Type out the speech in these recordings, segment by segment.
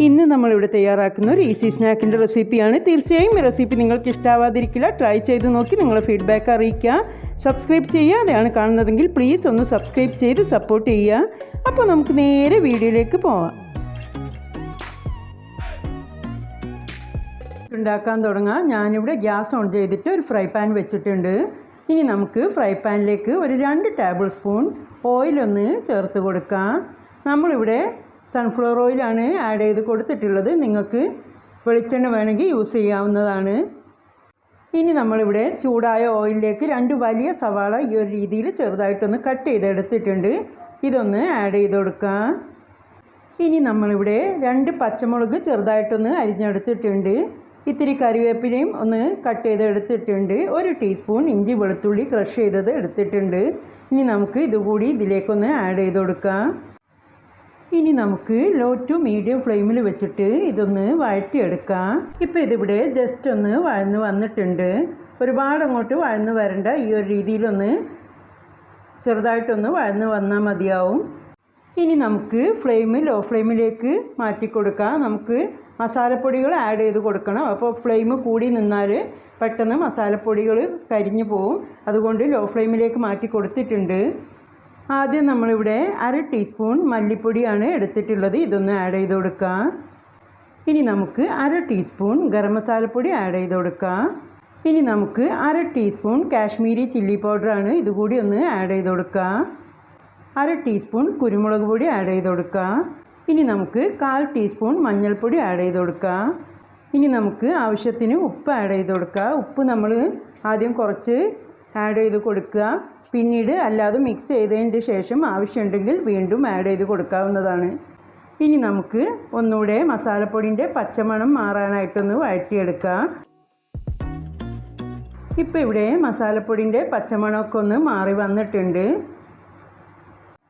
ഇന്ന് നമ്മളിവിടെ തയ്യാറാക്കുന്ന ഒരു ഈസി സ്നാക്കിന്റെ റെസിപ്പിയാണ് തീർച്ചയായും ഈ റെസിപ്പി നിങ്ങൾക്ക് ഇഷ്ടാവാതിരിക്കില്ല. ട്രൈ ചെയ്ത് നോക്കി നിങ്ങളുടെ ഫീഡ്ബാക്ക് അറിയിക്കുക സബ്സ്ക്രൈബ് ചെയ്യാതെയാണ് കാണുന്നതെങ്കിൽ പ്ലീസ് ഒന്ന് സബ്സ്ക്രൈബ് ചെയ്ത് സപ്പോർട്ട് ചെയ്യുക. അപ്പോൾ നമുക്ക് നേരെ വീഡിയോയിലേക്ക് പോവാം. ഉണ്ടാക്കാൻ തുടങ്ങാം. ഞാനിവിടെ ഗ്യാസ് ഓൺ ചെയ്തിട്ട് ഒരു ഫ്രൈ പാൻ വെച്ചിട്ടുണ്ട്. ഇനി നമുക്ക് ഫ്രൈ പാനിലേക്ക് ഒരു രണ്ട് ടേബിൾ സ്പൂൺ ഓയിലൊന്ന് ചേർത്ത് കൊടുക്കാം. നമ്മളിവിടെ സൺഫ്ലവർ ഓയിലാണ് ആഡ് ചെയ്ത് കൊടുത്തിട്ടുള്ളത്. നിങ്ങൾക്ക് വെളിച്ചെണ്ണ വേണമെങ്കിൽ യൂസ് ചെയ്യാവുന്നതാണ്. ഇനി നമ്മളിവിടെ ചൂടായ ഓയിലിലേക്ക് രണ്ട് വലിയ സവാള ഈ ഒരു രീതിയിൽ ചെറുതായിട്ടൊന്ന് കട്ട് ചെയ്തെടുത്തിട്ടുണ്ട്. ഇതൊന്ന് ആഡ് ചെയ്ത് കൊടുക്കാം. ഇനി നമ്മളിവിടെ രണ്ട് പച്ചമുളക് ചെറുതായിട്ടൊന്ന് അരിഞ്ഞെടുത്തിട്ടുണ്ട്. ഇത്തിരി കറിവേപ്പിലയും ഒന്ന് കട്ട് ചെയ്തെടുത്തിട്ടുണ്ട്. ഒരു ടീസ്പൂൺ ഇഞ്ചി വെളുത്തുള്ളി ക്രഷ് ചെയ്തത് എടുത്തിട്ടുണ്ട്. ഇനി നമുക്ക് ഇതുകൂടി ഇതിലേക്കൊന്ന് ആഡ് ചെയ്ത് കൊടുക്കാം. ഇനി നമുക്ക് ലോ ടു മീഡിയം ഫ്ലെയിമിൽ വെച്ചിട്ട് ഇതൊന്ന് വഴറ്റിയെടുക്കാം. ഇപ്പോൾ ഇതിവിടെ ജസ്റ്റ് ഒന്ന് വഴന്ന് വന്നിട്ടുണ്ട്. ഒരുപാട് അങ്ങോട്ട് വഴന്ന് വരണ്ട. ഈ ഒരു രീതിയിലൊന്ന് ചെറുതായിട്ടൊന്ന് വഴന്ന് വന്നാൽ മതിയാവും. ഇനി നമുക്ക് ഫ്ലെയിം ലോ ഫ്ലെയിമിലേക്ക് മാറ്റി കൊടുക്കാം. നമുക്ക് മസാലപ്പൊടികൾ ആഡ് ചെയ്ത് കൊടുക്കണം. അപ്പോൾ ഫ്ലെയിം കൂടി നിന്നാൽ പെട്ടെന്ന് മസാലപ്പൊടികൾ കരിഞ്ഞു പോവും. അതുകൊണ്ട് ലോ ഫ്ലെയിമിലേക്ക് മാറ്റി കൊടുത്തിട്ടുണ്ട്. ആദ്യം നമ്മളിവിടെ അര ടീസ്പൂൺ മല്ലിപ്പൊടിയാണ് എടുത്തിട്ടുള്ളത്. ഇതൊന്ന് ആഡ് ചെയ്ത് കൊടുക്കാം. ഇനി നമുക്ക് അര ടീസ്പൂൺ ഗരം മസാലപ്പൊടി ആഡ് ചെയ്ത് കൊടുക്കാം. ഇനി നമുക്ക് അര ടീസ്പൂൺ കാശ്മീരി ചില്ലി പൗഡറാണ് ഇതുകൂടി ഒന്ന് ആഡ് ചെയ്ത് കൊടുക്കാം. അര ടീസ്പൂൺ കുരുമുളക് പൊടി ആഡ് ചെയ്ത് കൊടുക്കാം. ഇനി നമുക്ക് കാൽ ടീസ്പൂൺ മഞ്ഞൾപ്പൊടി ആഡ് ചെയ്ത് കൊടുക്കാം. ഇനി നമുക്ക് ആവശ്യത്തിന് ഉപ്പ് ആഡ് ചെയ്ത് കൊടുക്കുക ഉപ്പ് നമ്മൾ ആദ്യം കുറച്ച് ആഡ് ചെയ്ത് കൊടുക്കുക. പിന്നീട് അല്ലാതെ മിക്സ് ചെയ്തതിന്റെ ശേഷം ആവശ്യമുണ്ടെങ്കിൽ വീണ്ടും ആഡ് ചെയ്ത് കൊടുക്കാവുന്നതാണ്. ഇനി നമുക്ക് ഒന്നുകൂടെ മസാലപ്പൊടിന്റെ പച്ചമണം മാറാനായിട്ടൊന്ന് വഴറ്റിയെടുക്കാം. ഇപ്പോൾ ഇവിടെ മസാലപ്പൊടിന്റെ പച്ചമണമൊക്കെ ഒന്ന് മാറി വന്നിട്ടുണ്ട്.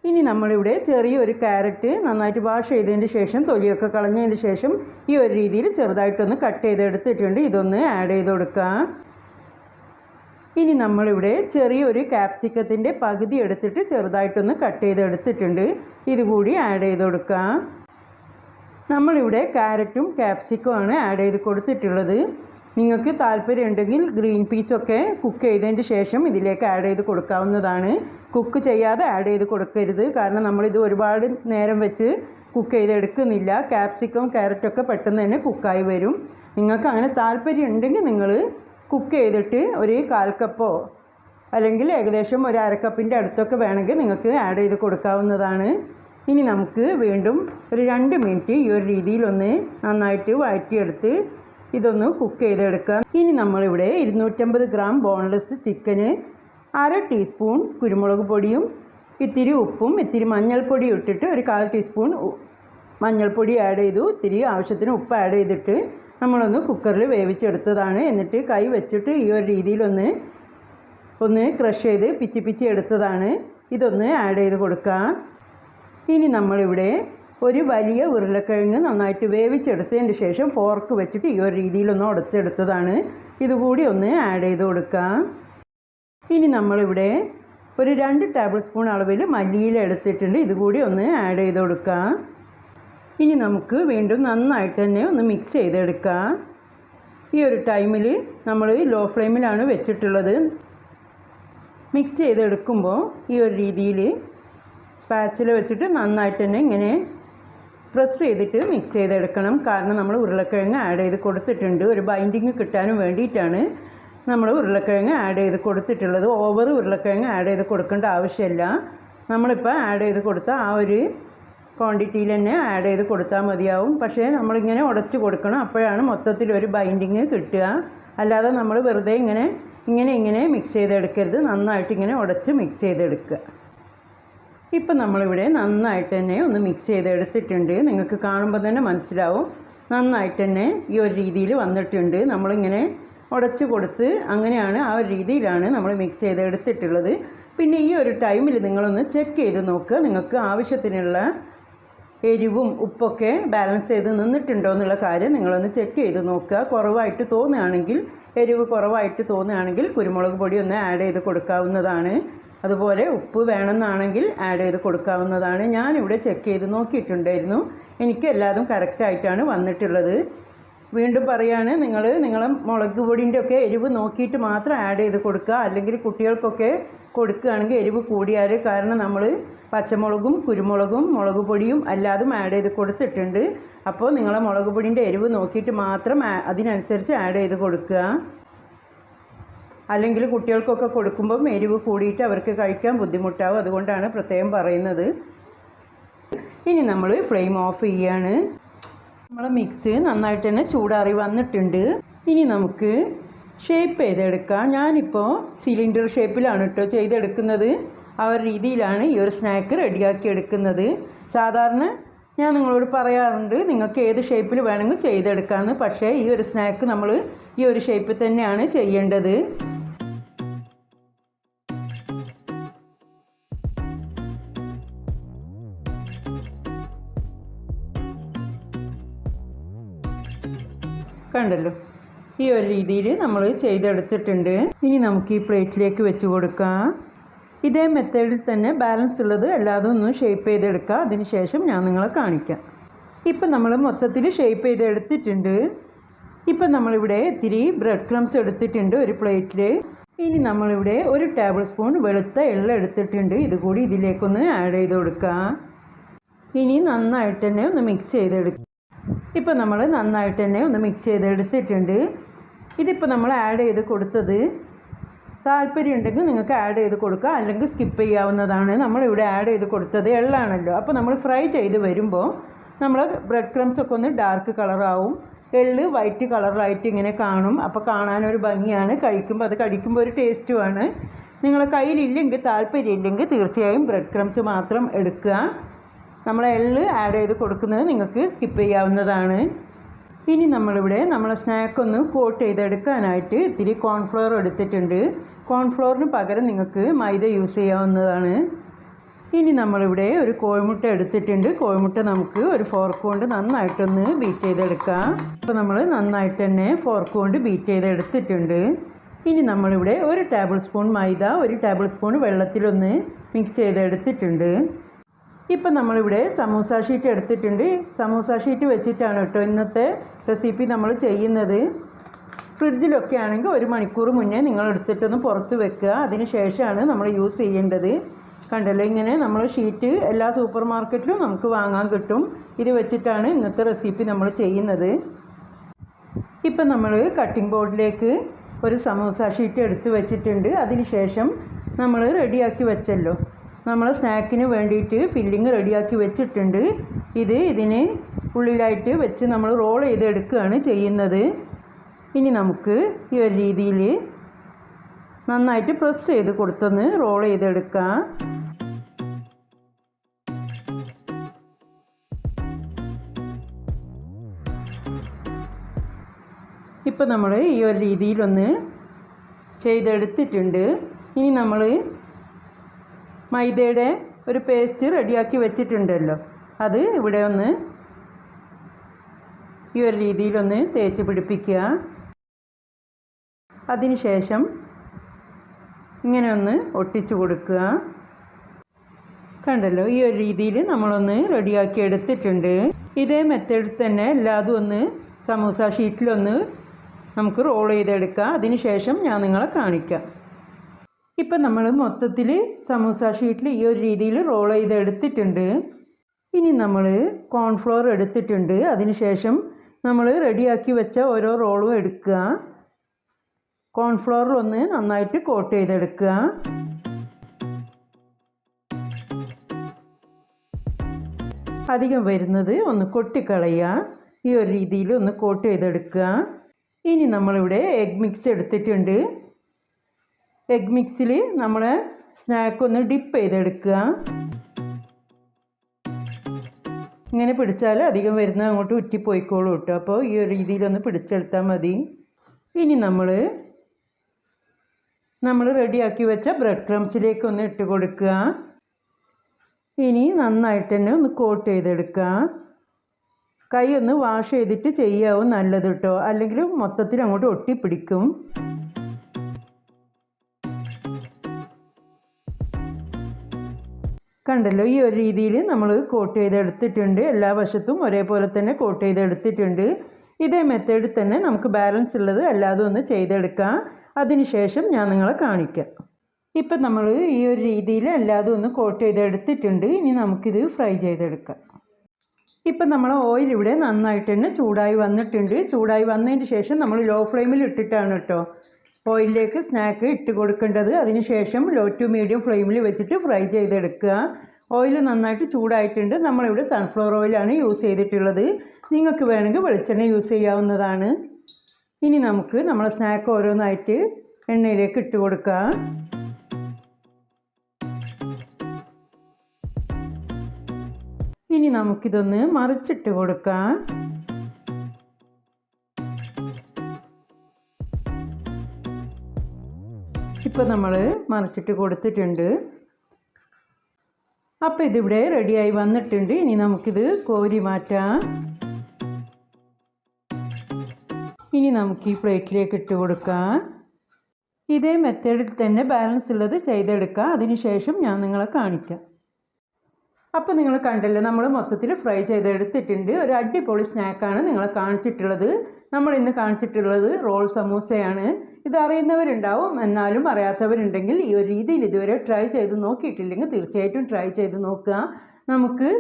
ഇനി നമ്മളിവിടെ ചെറിയൊരു ക്യാരറ്റ് നന്നായിട്ട് വാഷ് ചെയ്തതിന് ശേഷം തൊലിയൊക്കെ കളഞ്ഞതിന് ശേഷം ഈ ഒരു രീതിയിൽ ചെറുതായിട്ടൊന്ന് കട്ട് ചെയ്തെടുത്തിട്ടുണ്ട്. ഇതൊന്ന് ആഡ് ചെയ്ത് കൊടുക്കാം. ഇനി നമ്മളിവിടെ ചെറിയൊരു ക്യാപ്സിക്കത്തിന്റെ പകുതി എടുത്തിട്ട് ചെറുതായിട്ടൊന്ന് കട്ട് ചെയ്ത് ചെയ്തെടുത്തിട്ടുണ്ട് ഇതുകൂടി ആഡ് ചെയ്ത് കൊടുക്കാം. നമ്മളിവിടെ ക്യാരറ്റും ക്യാപ്സിക്കും ആണ് ആഡ് ചെയ്ത് കൊടുത്തിട്ടുള്ളത്. നിങ്ങൾക്ക് താല്പര്യമുണ്ടെങ്കിൽ ഗ്രീൻ പീസൊക്കെ കുക്ക് ചെയ്തതിന് ശേഷം ഇതിലേക്ക് ആഡ് ചെയ്ത് കൊടുക്കാവുന്നതാണ്. കുക്ക് ചെയ്യാതെ ആഡ് ചെയ്ത് കൊടുക്കരുത്. കാരണം നമ്മളിത് ഒരുപാട് നേരം വെച്ച് കുക്ക് ചെയ്തെടുക്കുന്നില്ല. ക്യാപ്സിക്കവും ക്യാരറ്റൊക്കെ പെട്ടെന്ന് തന്നെ കുക്കായി വരും. നിങ്ങൾക്ക് അങ്ങനെ താല്പര്യം ഉണ്ടെങ്കിൽ നിങ്ങൾ കുക്ക് ചെയ്തിട്ട് ഒരു കാൽ കപ്പോ അല്ലെങ്കിൽ ഏകദേശം ഒരു അരക്കപ്പിന്റെ അടുത്തൊക്കെ വേണമെങ്കിൽ നിങ്ങൾക്ക് ആഡ് ചെയ്ത് കൊടുക്കാവുന്നതാണ്. ഇനി നമുക്ക് വീണ്ടും ഒരു രണ്ട് മിനിറ്റ് ഈ ഒരു രീതിയിലൊന്ന് നന്നായിട്ട് വഴറ്റിയെടുത്ത് ഇതൊന്ന് കുക്ക് ചെയ്തെടുക്കാം. ഇനി നമ്മളിവിടെ ഇരുന്നൂറ്റമ്പത് ഗ്രാം ബോൺലെസ് ചിക്കന് അര ടീസ്പൂൺ കുരുമുളക് പൊടിയും ഇത്തിരി ഉപ്പും ഇത്തിരി മഞ്ഞൾപ്പൊടിയും ഇട്ടിട്ട് ഒരു കാൽ ടീസ്പൂൺ മഞ്ഞൾപ്പൊടി ആഡ് ചെയ്തു. ഇത്തിരി ആവശ്യത്തിന് ഉപ്പ് ആഡ് ചെയ്തിട്ട് നമ്മളൊന്ന് കുക്കറിൽ വേവിച്ചെടുത്തതാണ്. എന്നിട്ട് കൈ വെച്ചിട്ട് ഈ ഒരു രീതിയിലൊന്ന് ഒന്ന് ക്രഷ് ചെയ്ത് പിച്ചി പിച്ചി എടുത്തതാണ്. ഇതൊന്ന് ആഡ് ചെയ്ത് കൊടുക്കാം. ഇനി നമ്മളിവിടെ ഒരു വലിയ ഉരുളക്കിഴങ്ങ് നന്നായിട്ട് വേവിച്ചെടുത്തതിന് ശേഷം ഫോർക്ക് വെച്ചിട്ട് ഈ ഒരു രീതിയിലൊന്ന് ഉടച്ചെടുത്തതാണ്. ഇതുകൂടി ഒന്ന് ആഡ് ചെയ്ത് കൊടുക്കാം. ഇനി നമ്മളിവിടെ ഒരു രണ്ട് ടേബിൾ സ്പൂൺ അളവിൽ മല്ലിയില എടുത്തിട്ടുണ്ട്. ഇതുകൂടി ഒന്ന് ആഡ് ചെയ്ത് കൊടുക്കാം. ഇനി നമുക്ക് വീണ്ടും നന്നായിട്ട് തന്നെ ഒന്ന് മിക്സ് ചെയ്തെടുക്കാം. ഈ ഒരു ടൈമിൽ നമ്മൾ ലോ ഫ്ലെയിമിലാണ് വെച്ചിട്ടുള്ളത്. മിക്സ് ചെയ്തെടുക്കുമ്പോൾ ഈ ഒരു രീതിയിൽ സ്പാച്ചിൽ വെച്ചിട്ട് നന്നായിട്ട് തന്നെ ഇങ്ങനെ പ്രസ് ചെയ്തിട്ട് മിക്സ് ചെയ്തെടുക്കണം. കാരണം നമ്മൾ ഉരുളക്കിഴങ്ങ് ആഡ് ചെയ്ത് കൊടുത്തിട്ടുണ്ട്. ഒരു ബൈൻഡിങ് കിട്ടാനും വേണ്ടിയിട്ടാണ് നമ്മൾ ഉരുളക്കിഴങ്ങ് ആഡ് ചെയ്ത് കൊടുത്തിട്ടുള്ളത്. ഓവർ ഉരുളക്കിഴങ്ങ് ആഡ് ചെയ്ത് കൊടുക്കേണ്ട ആവശ്യമില്ല. നമ്മളിപ്പോൾ ആഡ് ചെയ്ത് കൊടുത്ത ആ ഒരു ക്വാണ്ടിറ്റിയിൽ തന്നെ ആഡ് ചെയ്ത് കൊടുത്താൽ മതിയാവും. പക്ഷേ നമ്മളിങ്ങനെ ഉടച്ച് കൊടുക്കണം. അപ്പോഴാണ് മൊത്തത്തിൽ ഒരു ബൈൻഡിങ് കിട്ടുക. അല്ലാതെ നമ്മൾ വെറുതെ ഇങ്ങനെ ഇങ്ങനെ ഇങ്ങനെ മിക്സ് ചെയ്തെടുക്കരുത്. നന്നായിട്ട് ഇങ്ങനെ ഉടച്ച് മിക്സ് ചെയ്തെടുക്കുക. ഇപ്പം നമ്മളിവിടെ നന്നായിട്ട് തന്നെ ഒന്ന് മിക്സ് ചെയ്തെടുത്തിട്ടുണ്ട്. നിങ്ങൾക്ക് കാണുമ്പോൾ തന്നെ മനസ്സിലാവും. നന്നായിട്ട് തന്നെ ഈ ഒരു രീതിയിൽ വന്നിട്ടുണ്ട്. നമ്മളിങ്ങനെ ഉടച്ച് കൊടുത്ത് അങ്ങനെയാണ് ആ ഒരു രീതിയിലാണ് നമ്മൾ മിക്സ് ചെയ്തെടുത്തിട്ടുള്ളത്. പിന്നെ ഈ ഒരു ടൈമിൽ നിങ്ങളൊന്ന് ചെക്ക് ചെയ്ത് നോക്കുക. നിങ്ങൾക്ക് ആവശ്യത്തിനുള്ള എരിവും ഉപ്പൊക്കെ ബാലൻസ് ചെയ്ത് നിന്നിട്ടുണ്ടോ എന്നുള്ള കാര്യം നിങ്ങളൊന്ന് ചെക്ക് ചെയ്ത് നോക്കുക. കുറവായിട്ട് തോന്നുകയാണെങ്കിൽ എരിവ് കുറവായിട്ട് തോന്നുകയാണെങ്കിൽ കുരുമുളക് പൊടി ഒന്ന് ആഡ് ചെയ്ത് കൊടുക്കാവുന്നതാണ്. അതുപോലെ ഉപ്പ് വേണമെന്നാണെങ്കിൽ ആഡ് ചെയ്ത് കൊടുക്കാവുന്നതാണ്. ഞാനിവിടെ ചെക്ക് ചെയ്ത് നോക്കിയിട്ടുണ്ടായിരുന്നു. എനിക്ക് എല്ലാതും കറക്റ്റായിട്ടാണ് വന്നിട്ടുള്ളത്. വീണ്ടും പറയാണ് നിങ്ങൾ നിങ്ങളെ മുളക് പൊടിന്റെ ഒക്കെ എരിവ് നോക്കിയിട്ട് മാത്രം ആഡ് ചെയ്ത് കൊടുക്കുക. അല്ലെങ്കിൽ കുട്ടികൾക്കൊക്കെ കൊടുക്കുകയാണെങ്കിൽ എരിവ് കൂടിയാൽ കാരണം നമ്മൾ പച്ചമുളകും കുരുമുളകും മുളക് പൊടിയും എല്ലാതും ആഡ് ചെയ്ത് കൊടുത്തിട്ടുണ്ട്. അപ്പോൾ നിങ്ങളെ മുളക് പൊടിന്റെ എരിവ് നോക്കിയിട്ട് മാത്രം അതിനനുസരിച്ച് ആഡ് ചെയ്ത് കൊടുക്കുക. അല്ലെങ്കിൽ കുട്ടികൾക്കൊക്കെ കൊടുക്കുമ്പം എരിവ് കൂടിയിട്ട് അവർക്ക് കഴിക്കാൻ ബുദ്ധിമുട്ടാവും. അതുകൊണ്ടാണ് പ്രത്യേകം പറയുന്നത്. ഇനി നമ്മൾ ഫ്ലെയിം ഓഫ് ചെയ്യാണ്. നമ്മളെ മിക്സ് നന്നായിട്ട് തന്നെ ചൂടാറി വന്നിട്ടുണ്ട്. ഇനി നമുക്ക് ഷേപ്പ് ചെയ്തെടുക്കാം. ഞാനിപ്പോൾ സിലിണ്ടർ ഷേപ്പിലാണ് കേട്ടോ ചെയ്തെടുക്കുന്നത്. ആ ഒരു രീതിയിലാണ് ഈ ഒരു സ്നാക്ക് റെഡിയാക്കി എടുക്കുന്നത്. സാധാരണ ഞാൻ നിങ്ങളോട് പറയാറുണ്ട് നിങ്ങൾക്ക് ഏത് ഷേപ്പിൽ വേണമെങ്കിൽ ചെയ്തെടുക്കാമെന്ന് പക്ഷേ ഈ ഒരു സ്നാക്ക് നമ്മൾ ഈ ഒരു ഷേപ്പിൽ തന്നെയാണ് ചെയ്യേണ്ടത്. കണ്ടല്ലോ? ഈ ഒരു രീതിയിൽ നമ്മൾ ചെയ്തെടുത്തിട്ടുണ്ട്. ഇനി നമുക്ക് ഈ പ്ലേറ്റിലേക്ക് വെച്ച് കൊടുക്കാം. ഇതേ മെത്തേഡിൽ തന്നെ ബാലൻസ് ഉള്ളത് എല്ലാതും ഒന്ന് ഷേപ്പ് ചെയ്തെടുക്കുക അതിനുശേഷം ഞാൻ നിങ്ങളെ കാണിക്കാം. ഇപ്പം നമ്മൾ മൊത്തത്തിൽ ഷേപ്പ് ചെയ്തെടുത്തിട്ടുണ്ട്. ഇപ്പം നമ്മളിവിടെ ഇത്തിരി ബ്രെഡ് ക്രംസ് എടുത്തിട്ടുണ്ട് ഒരു പ്ലേറ്റിൽ ഇനി നമ്മളിവിടെ ഒരു ടേബിൾ സ്പൂൺ വെളുത്ത എള്ള എടുത്തിട്ടുണ്ട്. ഇതുകൂടി ഇതിലേക്കൊന്ന് ആഡ് ചെയ്ത് കൊടുക്കാം. ഇനി നന്നായിട്ട് തന്നെ ഒന്ന് മിക്സ് ചെയ്തെടുക്കുക ഇപ്പം നമ്മൾ നന്നായിട്ട് തന്നെ ഒന്ന് മിക്സ് ചെയ്തെടുത്തിട്ടുണ്ട്. ഇതിപ്പോൾ നമ്മൾ ആഡ് ചെയ്ത് കൊടുത്തത് താല്പര്യമുണ്ടെങ്കിൽ നിങ്ങൾക്ക് ആഡ് ചെയ്ത് കൊടുക്കുക അല്ലെങ്കിൽ സ്കിപ്പ് ചെയ്യാവുന്നതാണ്. നമ്മളിവിടെ ആഡ് ചെയ്ത് കൊടുത്തത് എള്ളാണല്ലോ. അപ്പോൾ നമ്മൾ ഫ്രൈ ചെയ്ത് വരുമ്പോൾ നമ്മൾ ബ്രെഡ് ക്രംസ് ഒക്കെ ഒന്ന് ഡാർക്ക് കളറാവും എള്ള് വൈറ്റ് കളറായിട്ട് ഇങ്ങനെ കാണും. അപ്പോൾ കാണാനൊരു ഭംഗിയാണ്. കഴിക്കുമ്പോൾ അത് കഴിക്കുമ്പോൾ ഒരു ടേസ്റ്റുമാണ് നിങ്ങളെ കയ്യിലില്ലെങ്കിൽ താല്പര്യമില്ലെങ്കിൽ തീർച്ചയായും ബ്രെഡ് ക്രംസ് മാത്രം എടുക്കുക. നമ്മൾ എള്ള് ആഡ് ചെയ്ത് കൊടുക്കുന്നത് നിങ്ങൾക്ക് സ്കിപ്പ് ചെയ്യാവുന്നതാണ്. ഇനി നമ്മളിവിടെ നമ്മളെ സ്നാക്കൊന്ന് കോട്ട് ചെയ്തെടുക്കാനായിട്ട് ഇത്തിരി കോൺഫ്ലോർ എടുത്തിട്ടുണ്ട്. കോൺഫ്ലോറിന് പകരം നിങ്ങൾക്ക് മൈദ യൂസ് ചെയ്യാവുന്നതാണ്. ഇനി നമ്മളിവിടെ ഒരു കോഴിമുട്ട എടുത്തിട്ടുണ്ട്. കോഴിമുട്ട നമുക്ക് ഒരു ഫോർക്ക് കൊണ്ട് നന്നായിട്ടൊന്ന് ബീറ്റ് ചെയ്തെടുക്കാം. അപ്പോൾ നമ്മൾ നന്നായിട്ട് തന്നെ ഫോർക്ക് കൊണ്ട് ബീറ്റ് ചെയ്തെടുത്തിട്ടുണ്ട്. ഇനി നമ്മളിവിടെ ഒരു ടേബിൾ സ്പൂൺ മൈദ ഒരു ടേബിൾ സ്പൂൺ വെള്ളത്തിലൊന്ന് മിക്സ് ചെയ്തെടുത്തിട്ടുണ്ട്. ഇപ്പം നമ്മളിവിടെ സമൂസ ഷീറ്റ് എടുത്തിട്ടുണ്ട്. സമൂസ ഷീറ്റ് വെച്ചിട്ടാണ് കേട്ടോ ഇന്നത്തെ റെസിപ്പി നമ്മൾ ചെയ്യുന്നത്. ഫ്രിഡ്ജിലൊക്കെ ആണെങ്കിൽ ഒരു മണിക്കൂർ മുന്നേ നിങ്ങൾ എടുത്തിട്ടൊന്ന് പുറത്ത് വെക്കുക. അതിന് ശേഷമാണ് നമ്മൾ യൂസ് ചെയ്യേണ്ടത്. കണ്ടല്ലോ ഇങ്ങനെ നമ്മൾ ഷീറ്റ് എല്ലാ സൂപ്പർ മാർക്കറ്റിലും നമുക്ക് വാങ്ങാൻ കിട്ടും. ഇത് വെച്ചിട്ടാണ് ഇന്നത്തെ റെസിപ്പി നമ്മൾ ചെയ്യുന്നത്. ഇപ്പം നമ്മൾ കട്ടിംഗ് ബോർഡിലേക്ക് ഒരു സമൂസ ഷീറ്റ് എടുത്ത് വെച്ചിട്ടുണ്ട്. അതിന് ശേഷം നമ്മൾ റെഡിയാക്കി വെച്ചല്ലോ. നമ്മൾ സ്നാക്കിന് വേണ്ടിയിട്ട് ഫില്ലിങ് റെഡിയാക്കി വെച്ചിട്ടുണ്ട്. ഇത് ഇതിന് ഉള്ളിലായിട്ട് വെച്ച് നമ്മൾ റോൾ ചെയ്തെടുക്കുകയാണ് ചെയ്യുന്നത്. ഇനി നമുക്ക് ഈ ഒരു രീതിയിൽ നന്നായിട്ട് പ്രസ് ചെയ്ത് കൊടുത്തൊന്ന് റോൾ ചെയ്തെടുക്കാം. ഇപ്പം നമ്മൾ ഈ ഒരു രീതിയിലൊന്ന് ചെയ്തെടുത്തിട്ടുണ്ട്. ഇനി നമ്മൾ മൈദയുടെ ഒരു പേസ്റ്റ് റെഡിയാക്കി വെച്ചിട്ടുണ്ടല്ലോ. അത് ഇവിടെ ഒന്ന് ഈ ഒരു രീതിയിലൊന്ന് തേച്ച് പിടിപ്പിക്കുക. അതിനുശേഷം ഇങ്ങനെ ഒന്ന് ഒട്ടിച്ചു കൊടുക്കുക. കണ്ടല്ലോ ഈ ഒരു രീതിയിൽ നമ്മളൊന്ന് റെഡിയാക്കി എടുത്തിട്ടുണ്ട്. ഇതേ മെത്തേഡിൽ തന്നെ എല്ലാതും ഒന്ന് സമൂസ ഷീറ്റിലൊന്ന് നമുക്ക് റോൾ ചെയ്തെടുക്കാം. അതിനുശേഷം ഞാൻ നിങ്ങളെ കാണിക്കാം. ഇപ്പം നമ്മൾ മൊത്തത്തിൽ സമൂസ ഷീറ്റിൽ ഈ ഒരു രീതിയിൽ റോൾ ചെയ്ത് എടുത്തിട്ടുണ്ട്. ഇനി നമ്മൾ കോൺഫ്ലോർ എടുത്തിട്ടുണ്ട്. അതിനുശേഷം നമ്മൾ റെഡിയാക്കി വെച്ച ഓരോ റോളും എടുക്കുക. കോൺഫ്ലോറിൽ ഒന്ന് നന്നായിട്ട് കോട്ട് ചെയ്തെടുക്കുക. അധികം വരുന്നത് ഒന്ന് കൊട്ടിക്കളയുക. ഈ ഒരു രീതിയിൽ ഒന്ന് കോട്ട് ചെയ്തെടുക്കുക. ഇനി നമ്മളിവിടെ എഗ് മിക്സ് എടുത്തിട്ടുണ്ട്. എഗ് മിക്സിൽ നമ്മൾ സ്നാക്ക് ഒന്ന് ഡിപ്പ് ചെയ്തെടുക്കുക. ഇങ്ങനെ പിടിച്ചാൽ അധികം വരുന്ന അങ്ങോട്ട് ഉറ്റിപ്പോയിക്കോളും കേട്ടോ. അപ്പോൾ ഈ ഒരു രീതിയിലൊന്ന് പിടിച്ചെടുത്താൽ മതി. ഇനി നമ്മൾ നമ്മൾ റെഡിയാക്കി വെച്ച ബ്രെഡ് ക്രംസിലേക്ക് ഒന്ന് ഇട്ട് കൊടുക്കുക. ഇനി നന്നായിട്ട് തന്നെ ഒന്ന് കോട്ട് ചെയ്തെടുക്കുക. കൈ ഒന്ന് വാഷ് ചെയ്തിട്ട് ചെയ്യാവും നല്ലത് കേട്ടോ. അല്ലെങ്കിൽ മൊത്തത്തിൽ അങ്ങോട്ട് ഒട്ടിപ്പിടിക്കും. കണ്ടല്ലോ ഈ ഒരു രീതിയിൽ നമ്മൾ കോട്ട് ചെയ്തെടുത്തിട്ടുണ്ട്. എല്ലാ വശത്തും ഒരേപോലെ തന്നെ കോട്ട് ചെയ്തെടുത്തിട്ടുണ്ട്. ഇതേ മെത്തേഡിൽ തന്നെ നമുക്ക് ബാലൻസ് ഉള്ളത് അല്ലാതെ ഒന്ന് ചെയ്തെടുക്കാം. അതിനുശേഷം ഞാൻ നിങ്ങളെ കാണിക്കാം. ഇപ്പം നമ്മൾ ഈ ഒരു രീതിയിൽ അല്ലാതെ ഒന്ന് കോട്ട് ചെയ്തെടുത്തിട്ടുണ്ട്. ഇനി നമുക്കിത് ഫ്രൈ ചെയ്തെടുക്കാം. ഇപ്പം നമ്മൾ ഓയിൽ ഇവിടെ നന്നായിട്ട് തന്നെ ചൂടായി വന്നിട്ടുണ്ട്. ചൂടായി വന്നതിന് ശേഷം നമ്മൾ ലോ ഫ്ലെയിമിൽ ഇട്ടിട്ടാണ് കേട്ടോ. ഓയിലിലേക്ക് സ്നാക്ക് ഇട്ട് കൊടുക്കേണ്ടത്. അതിനുശേഷം ലോ ടു മീഡിയം ഫ്ലെയിമിൽ വെച്ചിട്ട് ഫ്രൈ ചെയ്തെടുക്കുക. ഓയിൽ നന്നായിട്ട് ചൂടായിട്ടുണ്ട്. നമ്മളിവിടെ സൺഫ്ലവർ ഓയിലാണ് യൂസ് ചെയ്തിട്ടുള്ളത്. നിങ്ങൾക്ക് വേണമെങ്കിൽ വെളിച്ചെണ്ണ യൂസ് ചെയ്യാവുന്നതാണ്. ഇനി നമുക്ക് നമ്മളെ സ്നാക്ക് ഓരോന്നായിട്ട് എണ്ണയിലേക്ക് ഇട്ട് കൊടുക്കാം. ഇനി നമുക്കിതൊന്ന് മറിച്ചിട്ട് കൊടുക്കാം. ഇപ്പം നമ്മൾ മറിച്ചിട്ട് കൊടുത്തിട്ടുണ്ട്. അപ്പോൾ ഇതിവിടെ റെഡിയായി വന്നിട്ടുണ്ട്. ഇനി നമുക്കിത് കോരി മാറ്റാം. ഇനി നമുക്ക് ഈ പ്ലേറ്റിലേക്ക് ഇട്ട് കൊടുക്കാം. ഇതേ മെത്തേഡിൽ തന്നെ ബാലൻസ് ഉള്ളത് ചെയ്തെടുക്കാം. അതിനുശേഷം ഞാൻ നിങ്ങളെ കാണിക്കാം. അപ്പോൾ നിങ്ങൾ കണ്ടല്ലോ നമ്മൾ മൊത്തത്തിൽ ഫ്രൈ ചെയ്തെടുത്തിട്ടുണ്ട്. ഒരു അടിപൊളി സ്നാക്കാണ് നിങ്ങൾ കാണിച്ചിട്ടുള്ളത്. നമ്മൾ ഇന്ന് കാണിച്ചിട്ടുള്ളത് റോൾ സമൂസയാണ്. ഇത് അറിയുന്നവരുണ്ടാവും എന്നാലും അറിയാത്തവരുണ്ടെങ്കിൽ ഈ ഒരു രീതിയിൽ ഇതുവരെ ട്രൈ ചെയ്ത് നോക്കിയിട്ടില്ലെങ്കിൽ തീർച്ചയായിട്ടും ട്രൈ ചെയ്ത് നോക്കുക. നമുക്ക്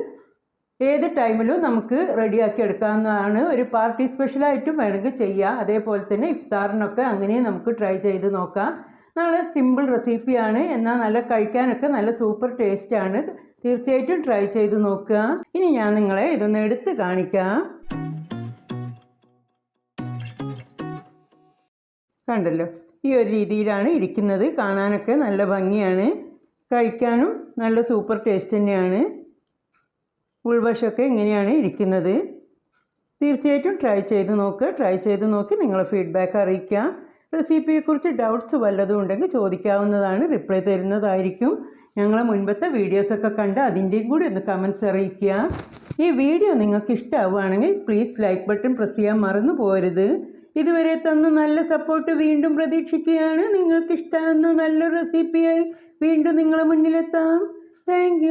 ഏത് ടൈമിലും നമുക്ക് റെഡിയാക്കി എടുക്കാവുന്നതാണ്. ഒരു പാർട്ടി സ്പെഷ്യലായിട്ടും വേണമെങ്കിൽ ചെയ്യാം. അതേപോലെ തന്നെ ഇഫ്താറിനൊക്കെ അങ്ങനെ നമുക്ക് ട്രൈ ചെയ്ത് നോക്കാം. നല്ല സിമ്പിൾ റെസിപ്പിയാണ് എന്നാൽ നല്ല കഴിക്കാനൊക്കെ നല്ല സൂപ്പർ ടേസ്റ്റാണ് തീർച്ചയായിട്ടും ട്രൈ ചെയ്ത് നോക്കുക ഇനി ഞാൻ നിങ്ങളെ ഇതൊന്ന് എടുത്ത് കാണിക്കാം. കണ്ടല്ലോ ഈ ഒരു രീതിയിലാണ് ഇരിക്കുന്നത്. കാണാനൊക്കെ നല്ല ഭംഗിയാണ്. കഴിക്കാനും നല്ല സൂപ്പർ ടേസ്റ്റ് തന്നെയാണ്. ഉൾവശമൊക്കെ ഇങ്ങനെയാണ് ഇരിക്കുന്നത്. തീർച്ചയായിട്ടും ട്രൈ ചെയ്ത് നോക്കുക ട്രൈ ചെയ്ത് നോക്കി നിങ്ങളെ ഫീഡ്ബാക്ക് അറിയിക്കുക റെസിപ്പിയെക്കുറിച്ച് ഡൗട്ട്സ് വല്ലതും ഉണ്ടെങ്കിൽ ചോദിക്കാവുന്നതാണ്. റിപ്ലൈ തരുന്നതായിരിക്കും. ഞങ്ങളെ മുൻപത്തെ വീഡിയോസൊക്കെ കണ്ട് അതിന്റെയും കൂടി ഒന്ന് കമൻസ് അറിയിക്കുക. ഈ വീഡിയോ നിങ്ങൾക്ക് ഇഷ്ടമാവുകയാണെങ്കിൽ പ്ലീസ് ലൈക്ക് ബട്ടൺ പ്രസ് ചെയ്യാൻ മറന്നു പോരുത് ഇതുവരെ തന്ന നല്ല സപ്പോർട്ട് വീണ്ടും പ്രതീക്ഷിക്കുകയാണ്. നിങ്ങൾക്ക് ഇഷ്ടമാകുന്ന നല്ല റെസിപ്പിയായി വീണ്ടും നിങ്ങളെ മുന്നിലെത്താം. താങ്ക്